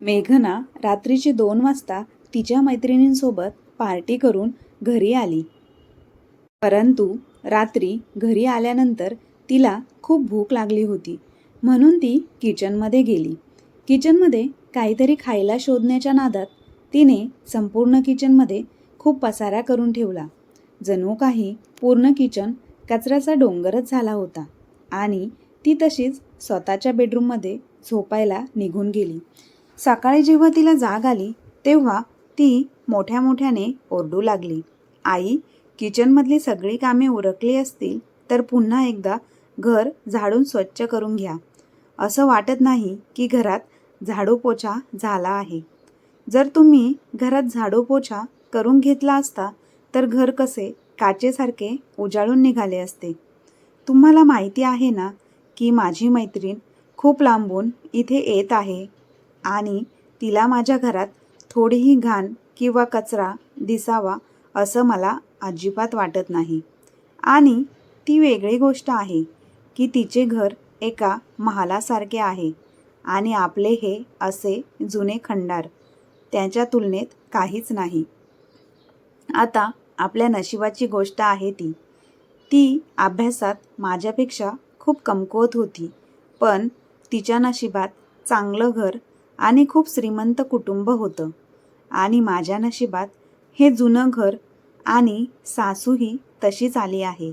मेघना रात्रीचे दोन वाजता तिच्या मैत्रिणींसोबत पार्टी करून घरी आली. परंतु रात्री घरी आल्यानंतर तिला खूप भूक लागली होती. म्हणून ती किचनमध्ये गेली. किचनमध्ये काहीतरी खायला शोधण्याच्या नादात तिने संपूर्ण किचनमध्ये खूप पसारा करून ठेवला. जणू काही पूर्ण किचन कचऱ्याचा डोंगरच झाला होता आणि ती तशीच स्वतःच्या बेडरूममध्ये झोपायला निघून गेली. सकाळी जेव्हा तिला जाग आली तेव्हा ती मोठ्या मोठ्याने ओरडू लागली. आई किचनमधली सगळी कामे उरकली असतील तर पुन्हा एकदा घर झाडून स्वच्छ करून घ्या. असं वाटत नाही की घरात झाडू पोछा झाला आहे. जर तुम्ही घरात झाडू पोछा करून घेतला असता तर घर कसे काचेसारखे उजाळून निघाले असते. तुम्हाला माहिती आहे ना की माझी मैत्रीण खूप लांबून इथे येत आहे? आणि तिला माझ्या घरात थोडीही घाण किंवा कचरा दिसावा असं मला अजिबात वाटत नाही. आणि ती वेगळी गोष्ट आहे की तिचे घर एका महालासारखे आहे आणि आपले हे असे जुने खंडार त्याच्या तुलनेत काहीच नाही. आता आपल्या नशिबाची गोष्ट आहे ती. ती अभ्यासात माझ्यापेक्षा खूप कमकुवत होती पण तिच्या नशिबात चांगलं घर आणि खूप श्रीमंत कुटुंब होतं. आणि माझ्या नशिबात हे जुनं घर आणि सासूही तशीच आली आहे.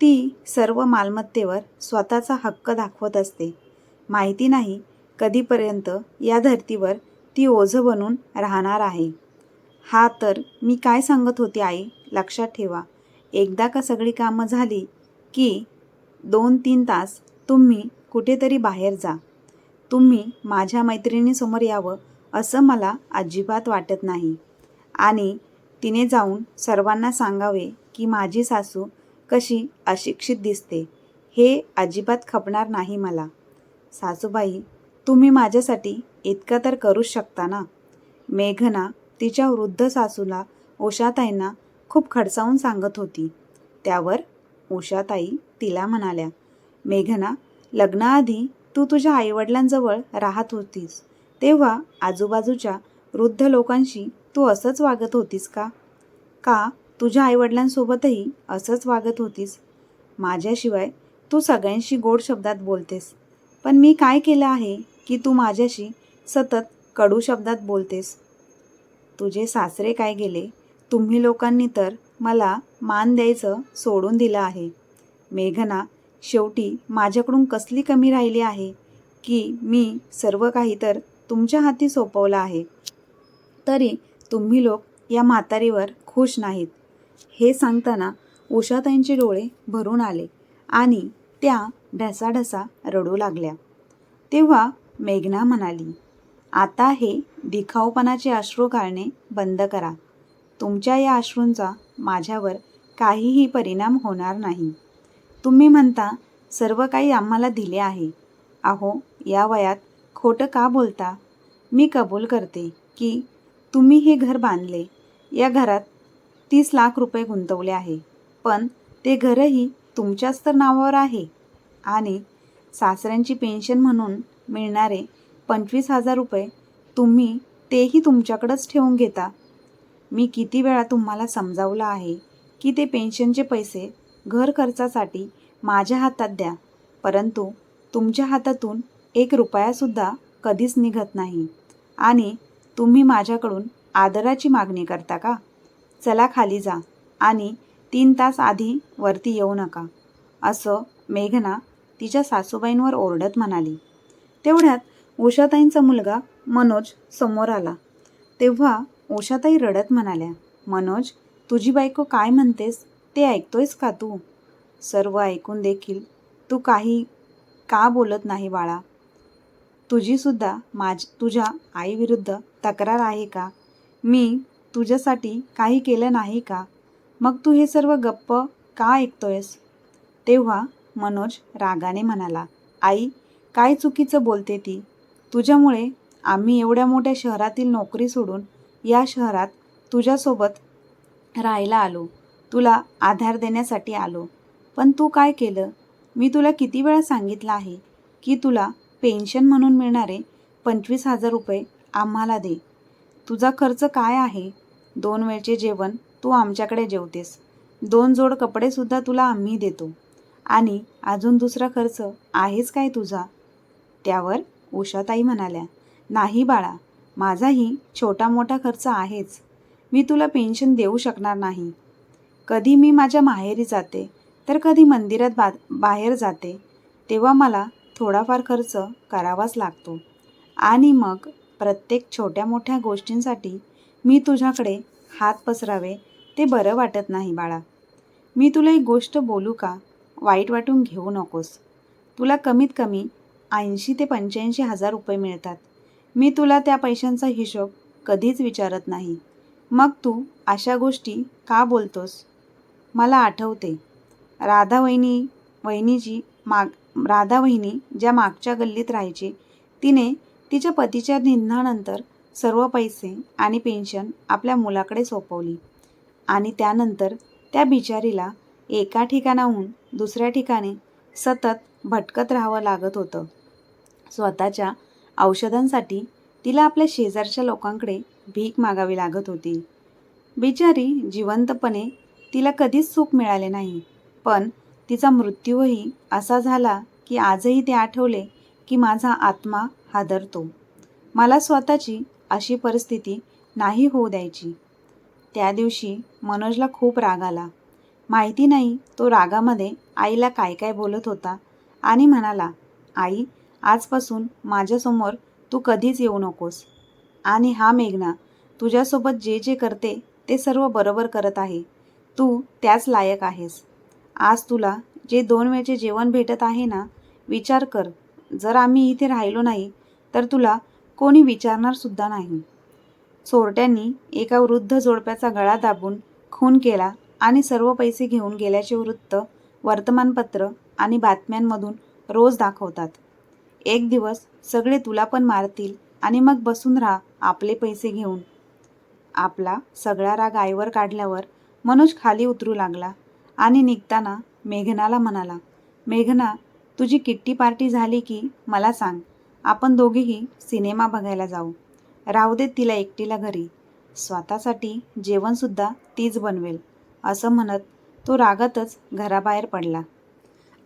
ती सर्व मालमत्तेवर स्वतःचा हक्क दाखवत असते. माहिती नाही कधीपर्यंत या धर्तीवर ती ओझं बनून राहणार आहे. हा तर मी काय सांगत होते आई लक्षात ठेवा. एकदा का सगळी कामं झाली की दोन तीन तास तुम्ही कुठेतरी बाहेर जा. तुम्ही माझ्या मैत्रिणीसमोर यावं असं मला अजिबात वाटत नाही. आणि तिने जाऊन सर्वांना सांगावे की माझी सासू कशी अशिक्षित दिसते हे अजिबात खपणार नाही मला. सासूबाई तुम्ही माझ्यासाठी इतकं तर करूच शकता ना? मेघना तिच्या वृद्ध सासूला उषाताईंना खूप खडसावून सांगत होती. त्यावर उषाताई तिला म्हणाल्या मेघना लग्नाआधी तू तुझ्या आईवडिलांजवळ राहत होतीस. तेव्हा आजूबाजूच्या वृद्ध लोकांशी तू असंच वागत होतीस का? का तुझ्या आईवडिलांसोबतही असंच वागत होतीस? माझ्याशिवाय तू सगळ्यांशी गोड शब्दात बोलतेस. पण मी काय केलं आहे की तू माझ्याशी सतत कडू शब्दात बोलतेस? तुझे सासरे काय गेले? तुम्ही लोकांनी तर मला मान द्यायचं सोडून दिलं आहे. मेघना शेवटी माझ्याकडून कसली कमी राहिली आहे की मी सर्व काही तर तुमच्या हाती सोपवलं आहे? तरी तुम्ही लोक या म्हातारीवर खुश नाहीत. हे सांगताना उषाताईंचे डोळे भरून आले आणि त्या ढसाढसा रडू लागल्या. तेव्हा मेघना म्हणाली आता हे दिखाऊपणाचे अश्रू घालणे बंद करा. तुमच्या या अश्रूंचा माझ्यावर काहीही परिणाम होणार नाही. तुम्ही म्हणता सर्व काही आम्हाला दिले आहे. अहो या वयात खोटं का बोलता? मी कबूल करते की तुम्ही हे घर बांधले. या घरात तीस लाख रुपये गुंतवले आहे. पण ते घरही तुमच्याच तर नावावर आहे. आणि सासऱ्यांची पेन्शन म्हणून मिळणारे पंचवीस हजार रुपये तुम्ही तेही तुमच्याकडंच ठेवून घेता. मी किती वेळा तुम्हाला समजावलं आहे की ते पेन्शनचे पैसे घर खर्चासाठी माझ्या हातात द्या. परंतु तुमच्या हातातून एक रुपयासुद्धा कधीच निघत नाही. आणि तुम्ही माझ्याकडून आदराची मागणी करता का? चला खाली जा आणि तीन तास आधी वरती येऊ नका. असं मेघना तिच्या सासूबाईंवर ओरडत म्हणाली. तेवढ्यात उषाताईंचा मुलगा मनोज समोर आला. तेव्हा उषाताई रडत म्हणाल्या मनोज तुझी बायको काय म्हणतेस? ते ऐकतोयस का तू? सर्व ऐकून देखील तू काही का बोलत नाही बाळा? तुझीसुद्धा माझ तुझ्या आईविरुद्ध तक्रार आहे का? मी तुझ्यासाठी काही केलं नाही का? मग तू हे सर्व गप्प का ऐकतोयस? तेव्हा मनोज रागाने म्हणाला आई काय चुकीचं बोलते ती? तुझ्यामुळे आम्ही एवढ्या मोठ्या शहरातील नोकरी सोडून या शहरात तुझ्यासोबत राहायला आलो. तुला आधार देण्यासाठी आलो. पण तू काय केलं? मी तुला किती वेळा सांगितलं आहे की तुला पेन्शन म्हणून मिळणारे पंचवीस हजार रुपये आम्हाला दे. तुझा खर्च काय आहे? दोन वेळचे जेवण तू आमच्याकडे जेवतेस. दोन जोड कपडेसुद्धा तुला आम्ही देतो. आणि अजून दुसरा खर्च आहेच काय तुझा? त्यावर उषाताई म्हणाल्या नाही बाळा माझाही छोटा मोठा खर्च आहेच. मी तुला पेन्शन देऊ शकणार नाही. कधी मी माझ्या माहेरी जाते तर कधी मंदिरात बा बाहेर जाते तेव्हा मला थोडाफार खर्च करावाच लागतो. आणि मग प्रत्येक छोट्या मोठ्या गोष्टींसाठी मी तुझ्याकडे हात पसरावे ते बरं वाटत नाही बाळा. मी तुला एक गोष्ट बोलू का? वाईट वाटून घेऊ नकोस. तुला कमीत कमी ऐंशी ते पंच्याऐंशी हजार रुपये मिळतात. मी तुला त्या पैशांचा हिशोब कधीच विचारत नाही. मग तू अशा गोष्टी का बोलतोस? मला आठवते. राधा वहिनी वहिनीची माग राधा वहिनी ज्या मागच्या गल्लीत राहायची तिने तिच्या पतीच्या निधनानंतर सर्व पैसे आणि पेन्शन आपल्या मुलाकडे सोपवली आणि त्यानंतर त्या बिचारीला एका ठिकाणाहून दुसऱ्या ठिकाणी सतत भटकत राहावं लागत होतं. स्वतःच्या औषधांसाठी तिला आपल्या शेजारच्या लोकांकडे भीक मागावी लागत होती. बिचारी जिवंतपणे तिला कधीच सुख मिळाले नाही. पण तिचा मृत्यूही असा झाला की आजही ते आठवले की माझा आत्मा हादरतो. मला स्वतःची अशी परिस्थिती नाही होऊ द्यायची. त्या दिवशी मनोजला खूप राग आला. माहिती नाही तो रागामध्ये आईला काय काय बोलत होता आणि म्हणाला आई आजपासून माझ्यासमोर तू कधीच येऊ नकोस. आणि हा मेघना तुझ्यासोबत जे जे करते ते सर्व बरोबर करत आहे. तू त्याच लायक आहेस. आज तुला जे दोन वेळचे जेवण भेटत आहे ना विचार कर. जर आम्ही इथे राहिलो नाही तर तुला कोणी विचारणार सुद्धा नाही. चोरट्यांनी एका वृद्ध जोडप्याचा गळा दाबून खून केला आणि सर्व पैसे घेऊन गेल्याचे वृत्त वर्तमानपत्र आणि बातम्यांमधून रोज दाखवतात. एक दिवस सगळे तुला पण मारतील आणि मग बसून राहा आपले पैसे घेऊन. आपला सगळा राग आईवर काढल्यावर मनोज खाली उतरू लागला आणि निघताना मेघनाला म्हणाला मेघना तुझी किट्टी पार्टी झाली की मला सांग. आपण दोघेही सिनेमा बघायला जाऊ. राहू देत तिला एकटीला घरी. स्वतःसाठी जेवणसुद्धा तीच बनवेल असं म्हणत तो रागातच घराबाहेर पडला.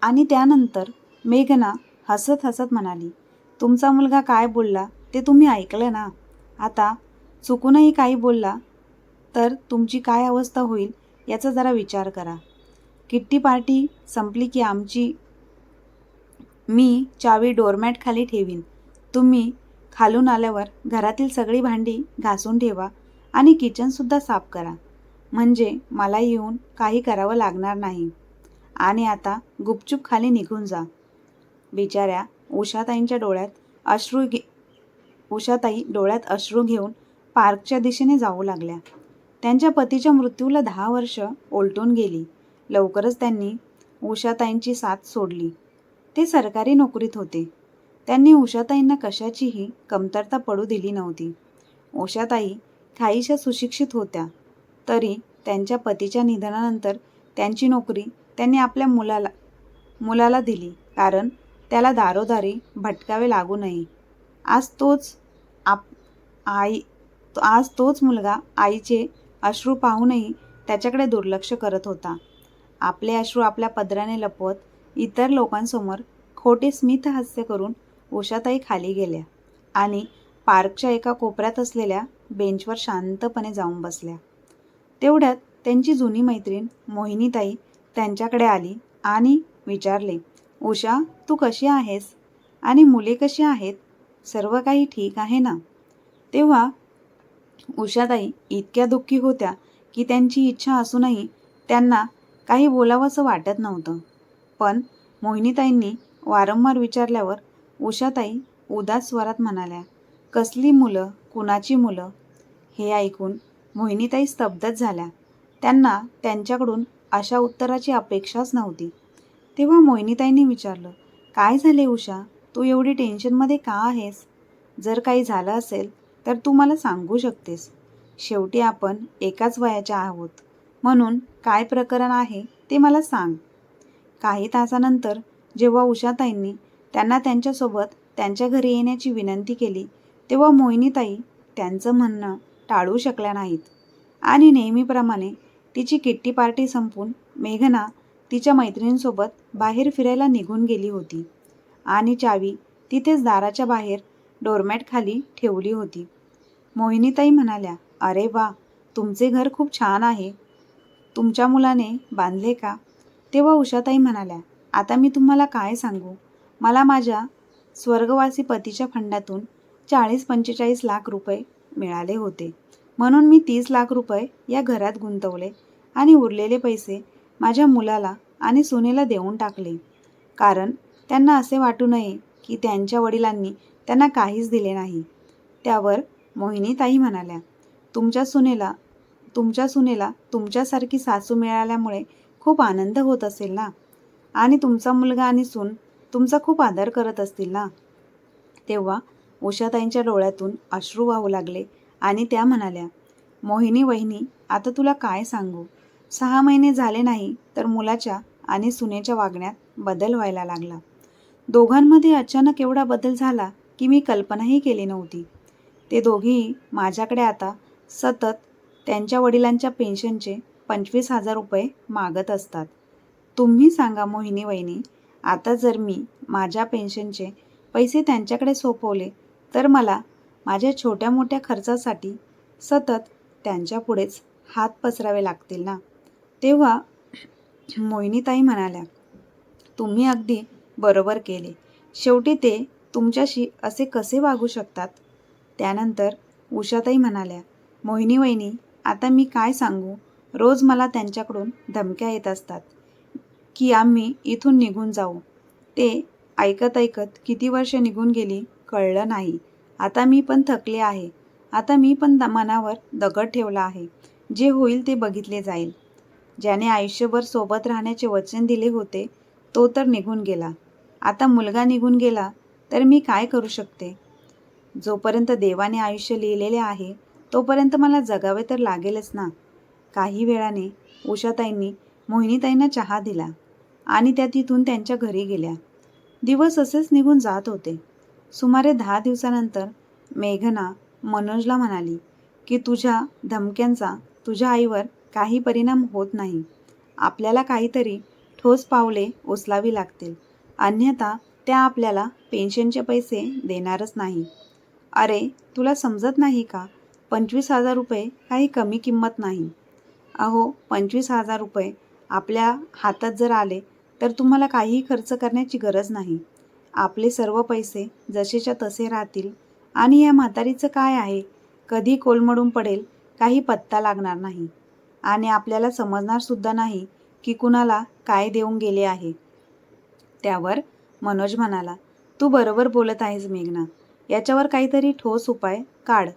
आणि त्यानंतर मेघना हसत हसत म्हणाली तुमचा मुलगा काय बोलला ते तुम्ही ऐकलं ना? आता चुकूनही काही बोलला तर तुमची काय अवस्था होईल याचा जरा विचार करा. किट्टी पार्टी संपली की आमची मी चावी डोरमॅट खाली ठेवीन. तुम्ही खालून आल्यावर घरातील सगळी भांडी घासून ठेवा आणि किचनसुद्धा साफ करा. म्हणजे मला येऊन काही करावं लागणार नाही. आणि आता गुपचूप खाली निघून जा. बिचाऱ्या उषाताईंच्या डोळ्यात अश्रू घे उषाताई डोळ्यात अश्रू घेऊन पार्कच्या दिशेने जाऊ लागल्या. त्यांच्या पतीच्या मृत्यूला दहा वर्ष ओलटून गेली. लवकरच त्यांनी उषाताईंची साथ सोडली. ते सरकारी नोकरीत होते. त्यांनी उषाताईंना कशाचीही कमतरता पडू दिली नव्हती. उषाताई काहीशा सुशिक्षित होत्या. तरी त्यांच्या पतीच्या निधनानंतर त्यांची नोकरी त्यांनी आपल्या मुलाला मुलाला दिली. कारण त्याला दारोदारी भटकावे लागू नये. आज तोच आप आई आज तोच मुलगा आईचे अश्रू पाहूनही त्याच्याकडे दुर्लक्ष करत होता. आपले अश्रू आपल्या पदराने लपवत इतर लोकांसमोर खोटे स्मित हास्य करून उषाताई खाली गेल्या आणि पार्कच्या एका कोपऱ्यात असलेल्या बेंचवर शांतपणे जाऊन बसल्या. तेवढ्यात त्यांची जुनी मैत्रीण मोहिनीताई त्यांच्याकडे आली आणि विचारले उषा तू कशी आहेस? आणि मुले कशी आहेत? सर्व काही ठीक आहे ना? तेव्हा उषाताई इतक्या दुःखी होत्या की त्यांची इच्छा असूनही त्यांना काही बोलावंसं वाटत नव्हतं. पण मोहिनीताईंनी वारंवार विचारल्यावर उषाताई उदास स्वरात म्हणाल्या कसली मुलं? कुणाची मुलं? हे ऐकून मोहिनीताई स्तब्धच झाल्या. त्यांना त्यांच्याकडून अशा उत्तराची अपेक्षाच नव्हती. तेव्हा मोहिनीताईंनी विचारलं काय झाले उषा? तू एवढी टेन्शनमध्ये का आहेस? जर काही झालं असेल तर तू मला सांगू शकतेस. शेवटी आपण एकाच वयाच्या आहोत. म्हणून काय प्रकरण आहे ते मला सांग. काही तासानंतर जेव्हा उषाताईंनी त्यांना त्यांच्यासोबत त्यांच्या घरी येण्याची विनंती केली तेव्हा मोहिनीताई त्यांचं म्हणणं टाळू शकल्या नाहीत. आणि नेहमीप्रमाणे तिची किट्टी पार्टी संपून मेघना तिच्या मैत्रिणींसोबत बाहेर फिरायला निघून गेली होती. आणि चावी तिथेच दाराच्या बाहेर डोरमॅटखाली ठेवली होती. मोहिनीताई म्हणाल्या अरे वा तुमचे घर खूप छान आहे. तुमच्या मुलाने बांधले का? तेव्हा उषाताई म्हणाल्या आता मी तुम्हाला काय सांगू? मला माझ्या स्वर्गवासी पतीच्या फंडातून चाळीस पंचेचाळीस लाख रुपये मिळाले होते. म्हणून मी तीस लाख रुपये या घरात गुंतवले आणि उरलेले पैसे माझ्या मुलाला आणि सुनेला देऊन टाकले. कारण त्यांना असे वाटू नये की त्यांच्या वडिलांनी त्यांना काहीच दिले नाही. त्यावर मोहिनीताई म्हणाल्या तुमच्या सुनेला तुमच्या सुनेला तुमच्यासारखी सासू मिळाल्यामुळे खूप आनंद होत असेल ना? आणि तुमचा मुलगा आणि सून तुमचा खूप आदर करत असतील ना? तेव्हा उषाताईंच्या डोळ्यातून अश्रू वाहू लागले आणि त्या म्हणाल्या मोहिनी वहिनी आता तुला काय सांगू? सहा महिने झाले नाही तर मुलाच्या आणि सुनेच्या वागण्यात बदल व्हायला लागला. दोघांमध्ये अचानक एवढा बदल झाला की मी कल्पनाही केली नव्हती. ते दोघेही माझ्याकडे आता सतत त्यांच्या वडिलांच्या पेन्शनचे पंचवीस हजार रुपये मागत असतात. तुम्ही सांगा मोहिनी वहिनी आता जर मी माझ्या पेन्शनचे पैसे त्यांच्याकडे सोपवले तर मला माझ्या छोट्या मोठ्या खर्चासाठी सतत त्यांच्यापुढेच हात पसरावे लागतील ना? तेव्हा मोहिनीताई म्हणाल्या तुम्ही अगदी बरोबर केले. शेवटी ते तुमच्याशी असे कसे वागू शकतात? त्यानंतर उषाताई म्हणाल्या मोहिनी वहिनी आता मी काय सांगू? रोज मला त्यांच्याकडून धमक्या येत असतात की आम्ही इथून निघून जाऊ. ते ऐकत ऐकत किती वर्ष निघून गेली कळलं नाही. आता मी पण थकले आहे. आता मी पण द- मनावर दगड ठेवला आहे. जे होईल ते बघितले जाईल. ज्याने आयुष्यभर सोबत राहण्याचे वचन दिले होते तो तर निघून गेला. आता मुलगा निघून गेला तर मी काय करू शकते? जोपर्यंत देवाने आयुष्य लिहिलेले आहे तोपर्यंत मला जगावे तर लागेलच ना. काही वेळाने उषाताईंनी मोहिनीताईंना चहा दिला आणि त्या तिथून त्यांच्या घरी गेल्या. दिवस असेच निघून जात होते. सुमारे दहा दिवसानंतर मेघना मनोजला म्हणाली की तुझ्या धमक्यांचा तुझ्या आईवर काही परिणाम होत नाही. आपल्याला काहीतरी ठोस पावले उचलावी लागतील. अन्यथा त्या आपल्याला पेन्शनचे पैसे देणारच नाही. अरे तुला समजत नाही का? पंचवीस हजार रुपये काही कमी किंमत नाही. अहो पंचवीस हजार रुपये आपल्या हातात जर आले तर तुम्हाला काहीही खर्च करण्याची गरज नाही. आपले सर्व पैसे जसेच्या तसे राहतील. आणि या म्हातारीचं काय आहे? कधी कोलमडून पडेल काही पत्ता लागणार नाही. आणि आपल्याला समजणारसुद्धा नाही की कुणाला काय देऊन गेले आहे. त्यावर मनोज म्हणाला तू बरोबर बोलत आहेस मेघना. याच्यावर काहीतरी ठोस उपाय काढ.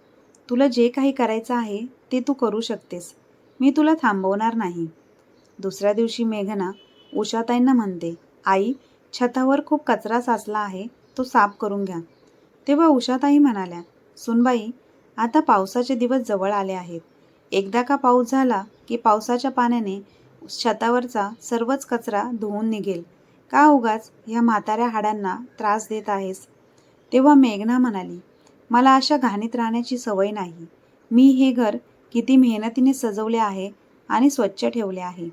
तुला जे काही करायचं आहे ते तू करू शकतेस. मी तुला थांबवणार नाही. दुसऱ्या दिवशी मेघना उषाताईंना म्हणते आई छतावर खूप कचरा साचला आहे तो साफ करून घ्या. तेव्हा उषाताई म्हणाल्या सुनबाई आता पावसाचे दिवस जवळ आले आहेत. एकदा का पाऊस झाला की पावसाच्या पाण्याने छतावरचा सर्वच कचरा धुवून निघेल. का उगाच ह्या म्हाताऱ्या हाडांना त्रास देत आहेस? तेव्हा मेघना म्हणाली मला अशा घाणीत राहण्याची सवय नाही. मी हे घर किती मेहनतीने सजवले आहे आणि स्वच्छ ठेवले आहे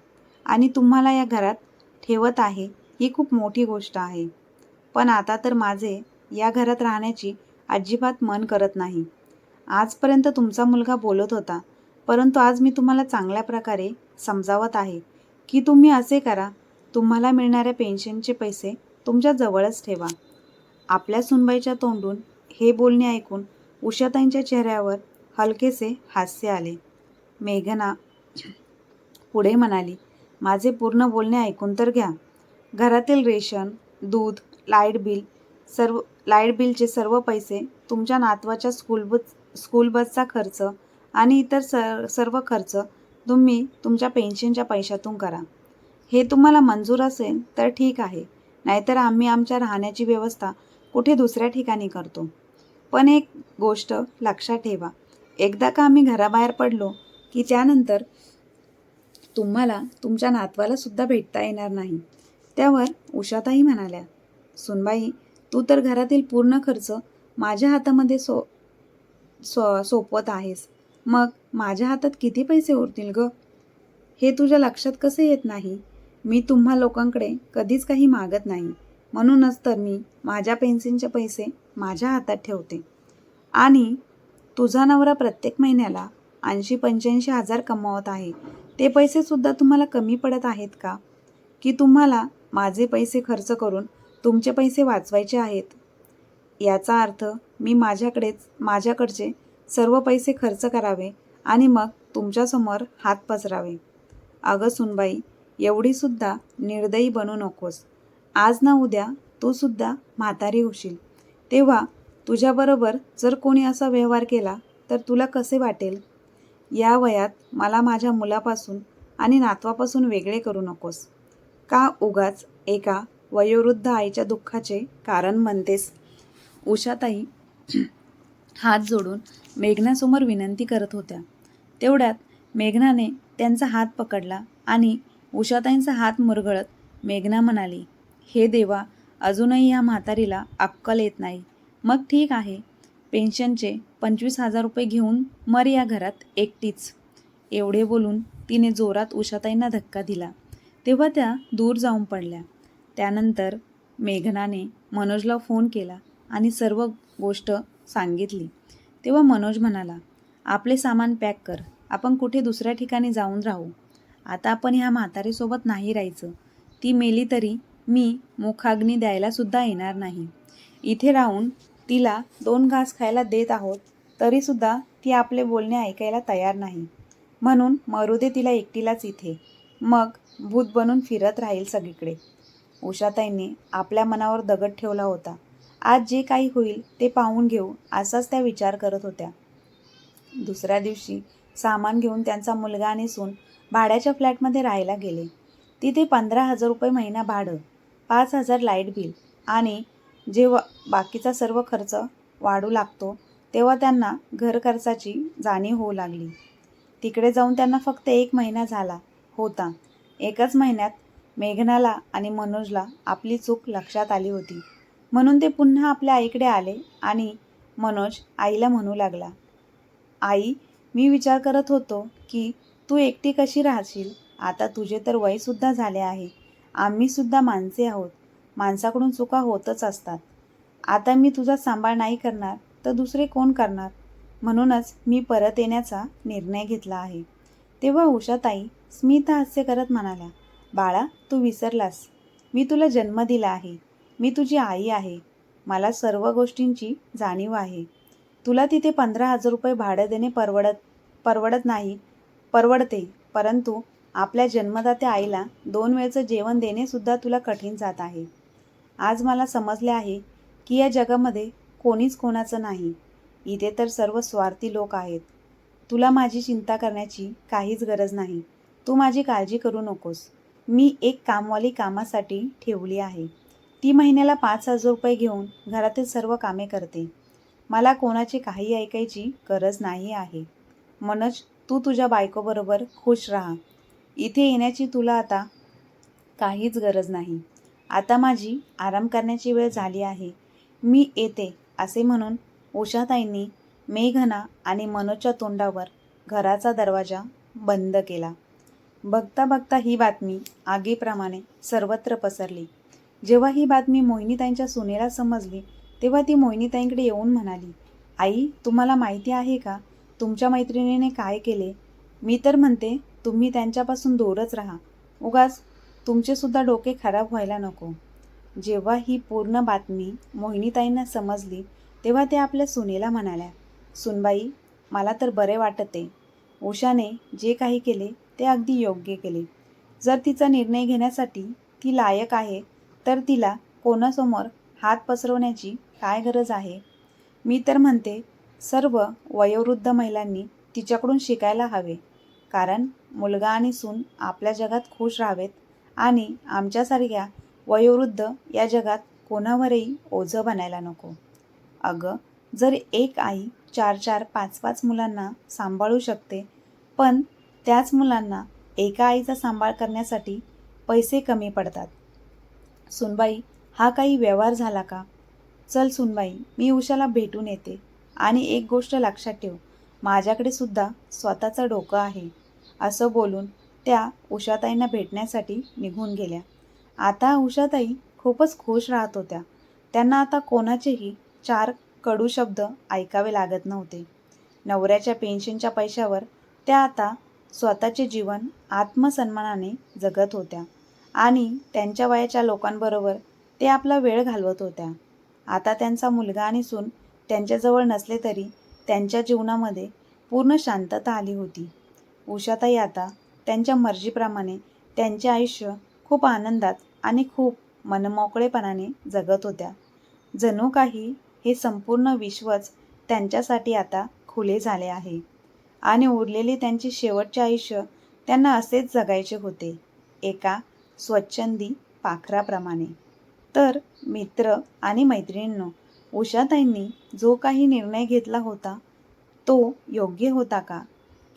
आणि तुम्हाला या घरात ठेवत आहे ही खूप मोठी गोष्ट आहे. पण आता तर माझे या घरात राहण्याची अजिबात मन करत नाही. आजपर्यंत तुमचा मुलगा बोलत होता परंतु आज मी तुम्हाला चांगल्या प्रकारे समजावत आहे की तुम्ही असे करा तुम्हाला मिळणाऱ्या पेन्शनचे पैसे तुमच्या जवळच ठेवा. आपल्या सुनबाईच्या तोंडून हे बोलणे ऐकून उषाताईंच्या चेहऱ्यावर हलकेसे हास्य आले. मेघना पुढे म्हणाली माझे पूर्ण बोलणे ऐकून तर घ्या. घरातील रेशन दूध लाइट बिल सर्व लाइट बिलचे सर्व पैसे तुमच्या नातवाच्या स्कूल बस स्कूल बसचा खर्च आणि इतर सर सर्व खर्च तुम्ही तुमच्या पेन्शनच्या पैशातून करा. हे तुम्हाला मंजूर असेल तर ठीक आहे. नाहीतर आम्ही आमच्या राहण्याची व्यवस्था कुठे दुसऱ्या ठिकाणी करतो? पण एक गोष्ट लक्षात ठेवा. एकदा का आम्ही घराबाहेर पडलो की त्यानंतर तुम्हाला तुमच्या नातवाला सुद्धा भेटता येणार नाही. त्यावर उषाताई म्हणाल्या सुनबाई तू तर घरातील पूर्ण खर्च माझ्या हातामध्ये सो सो सोपवत आहेस. मग माझ्या हातात किती पैसे उरतील ग? हे तुझ्या लक्षात कसे येत नाही? मी तुम्हा लोकांकडे कधीच काही मागत नाही. म्हणूनच तर मी माझ्या पेन्सिलचे पैसे माझ्या हातात ठेवते. आणि तुझा नवरा प्रत्येक महिन्याला ऐंशी पंच्याऐंशी हजार कमावत आहे. ते पैसेसुद्धा तुम्हाला कमी पडत आहेत का? की तुम्हाला माझे पैसे खर्च करून तुमचे पैसे वाचवायचे आहेत? याचा अर्थ मी माझ्याकडेच माझ्याकडचे सर्व पैसे खर्च करावे आणि मग तुमच्यासमोर हात पसरावे. अगं सुनबाई एवढीसुद्धा निर्दयी बनू नकोस. आज ना उद्या तू सुद्धा म्हातारी होशील. तेव्हा तुझ्याबरोबर जर कोणी असा व्यवहार केला तर तुला कसे वाटेल? या वयात मला माझ्या मुलापासून आणि नातवापासून वेगळे करू नकोस. का उगाच एका वयोवृद्ध आईच्या दुःखाचे कारण म्हणतेस उषाताई हात जोडून मेघनासमोर विनंती करत होत्या. तेवढ्यात मेघनाने त्यांचा हात पकडला आणि उषाताईंचा हात मुरगळत मेघना म्हणाली हे देवा अजूनही या म्हातारीला अक्कल येत नाही. मग ठीक आहे पेन्शनचे पंचवीस हजार रुपये घेऊन मर या घरात एकटीच. एवढे बोलून तिने जोरात उषाताईंना धक्का दिला. तेव्हा त्या दूर जाऊन पडल्या. त्यानंतर मेघनाने मनोजला फोन केला आणि सर्व गोष्ट सांगितली. तेव्हा मनोज म्हणाला आपले सामान पॅक कर. आपण कुठे दुसऱ्या ठिकाणी जाऊन राहू. आता आपण ह्या म्हातारीसोबत नाही राहायचं. ती मेली तरी मी मुखाग्नी द्यायलासुद्धा येणार नाही. इथे राहून तिला दोन घास खायला देत आहोत तरीसुद्धा ती आपले बोलणे ऐकायला तयार नाही. म्हणून मरू दे तिला एकटीलाच इथे. मग भूत बनून फिरत राहील सगळीकडे. उषाताईंनी आपल्या मनावर दगड ठेवला होता. आज जे काही होईल ते पाहून घेऊ असाच त्या विचार करत होत्या. दुसऱ्या दिवशी सामान घेऊन त्यांचा मुलगा आणि सून भाड्याच्या फ्लॅटमध्ये राहायला गेले. तिथे पंधरा हजार रुपये महिना भाडं पाच हजार लाइट बिल आणि जेव्हा बाकीचा सर्व खर्च वाढू लागतो तेव्हा त्यांना घर खर्चाची जाणीव होऊ लागली. तिकडे जाऊन त्यांना फक्त एक महिना झाला होता. एकाच महिन्यात मेघनाला आणि मनोजला आपली चूक लक्षात आली होती. म्हणून ते पुन्हा आपल्या आईकडे आले आणि मनोज आईला म्हणू लागला आई मी विचार करत होतो की तू एकटी कशी राहशील? आता तुझे तर वयसुद्धा झाले आहे. आम्हीसुद्धा माणसे आहोत. माणसाकडून चुका होतच असतात. आता मी तुझा सांभाळ नाही करणार तर दुसरे कोण करणार? म्हणूनच मी परत येण्याचा निर्णय घेतला आहे. तेव्हा उषाताई स्मित हास्य करत म्हणाल्या बाळा तू विसरलास. मी तुला जन्म दिला आहे. मी तुझी आई आहे. मला सर्व गोष्टींची जाणीव आहे. तुला तिथे पंधरा हजार रुपये भाडं देणे परवडत परवडत नाही. परवडते. परंतु आपल्या जन्मदात्या आईला दोन वेळचं जेवण देणेसुद्धा तुला कठीण जात आहे. आज मला समजले आहे की या जगामध्ये कोणीच कोणाचं नाही. इथे तर सर्व स्वार्थी लोक आहेत. तुला माझी चिंता करण्याची काहीच गरज नाही. तू माझी काळजी करू नकोस. मी एक कामवाली कामासाठी ठेवली आहे. ती महिन्याला पाच हजार रुपये घेऊन घरातील सर्व कामे करते. मला कोणाची काही ऐकायची गरज नाही आहे. मनज तू तुझ्या बायकोबरोबर खुश राहा. इथे येण्याची तुला आता काहीच गरज नाही. आता माझी आराम करण्याची वेळ झाली आहे. मी येते असे म्हणून उषाताईंनी मेघना आणि मनोजच्या तोंडावर घराचा दरवाजा बंद केला. बघता बघता ही बातमी आगीप्रमाणे सर्वत्र पसरली. जेव्हा ही बातमी मोहिनीताईंच्या सुनेला समजली तेव्हा ती मोहिनीताईंकडे येऊन म्हणाली आई तुम्हाला माहिती आहे का? तुमच्या मैत्रिणीने काय केले? मी तर म्हणते तुम्ही त्यांच्यापासून दूरच राहा. उगाच तुमचेसुद्धा डोके खराब व्हायला नको. जेव्हा ही पूर्ण बातमी मोहिनीताईंना समजली तेव्हा ते आपल्या सुनेला म्हणाल्या सुनबाई मला तर बरे वाटते. उषाने जे काही केले ते अगदी योग्य केले. जर तिचा निर्णय घेण्यासाठी ती लायक आहे तर तिला कोणासमोर हात पसरवण्याची काय गरज आहे? मी तर म्हणते सर्व वयोवृद्ध महिलांनी तिच्याकडून शिकायला हवे. कारण मुलगा आणि सून आपल्या जगात खुश राहावेत आणि आमच्यासारख्या वयोवृद्ध या जगात कोणावरही ओझं बनायला नको. अगं जर एक आई चार चार पाच पाच मुलांना सांभाळू शकते पण त्याच मुलांना एका आईचा सांभाळ करण्यासाठी पैसे कमी पडतात. सुनबाई हा काही व्यवहार झाला का? चल सुनबाई मी उषाला भेटून येते. आणि एक गोष्ट लक्षात ठेव माझ्याकडे सुद्धा स्वतःचं डोकं आहे. असं बोलून त्या उषाताईंना भेटण्यासाठी निघून गेल्या. आता उषाताई खूपच खुश राहत होत्या. त्यांना आता कोणाचेही चार कडू शब्द ऐकावे लागत नव्हते. नवऱ्याच्या पेन्शनच्या पैशावर त्या आता स्वतःचे जीवन आत्मसन्मानाने जगत होत्या आणि त्यांच्या वयाच्या लोकांबरोबर ते आपला वेळ घालवत होत्या. आता त्यांचा मुलगा आणि सून त्यांच्याजवळ नसले तरी त्यांच्या जीवनामध्ये पूर्ण शांतता आली होती. उषाताई आता त्यांच्या मर्जीप्रमाणे त्यांचे आयुष्य खूप आनंदात आणि खूप मनमोकळेपणाने जगत होत्या. जणू काही हे संपूर्ण विश्वच त्यांच्यासाठी आता खुले झाले आहे आणि उरलेले त्यांचे शेवटचे आयुष्य त्यांना असेच जगायचे होते एका स्वच्छंदी पाखराप्रमाणे. तर मित्र आणि मैत्रिणींनो उषाताईंनी जो काही निर्णय घेतला होता तो योग्य होता का?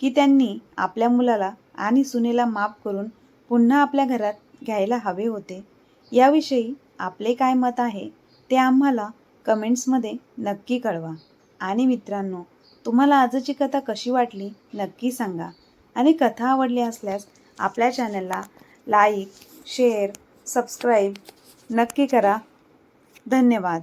की त्यांनी आपल्या मुलाला आणि सुनेला माफ करून पुन्हा आपल्या घरात घ्यायला हवे होते? याविषयी आपले काय मत आहे ते आम्हाला कमेंट्समध्ये नक्की कळवा. आणि मित्रांनो तुम्हाला आजची कथा कशी वाटली नक्की सांगा. आणि कथा आवडली असल्यास आपल्या चॅनलला लाईक शेअर सबस्क्राईब नक्की करा. धन्यवाद.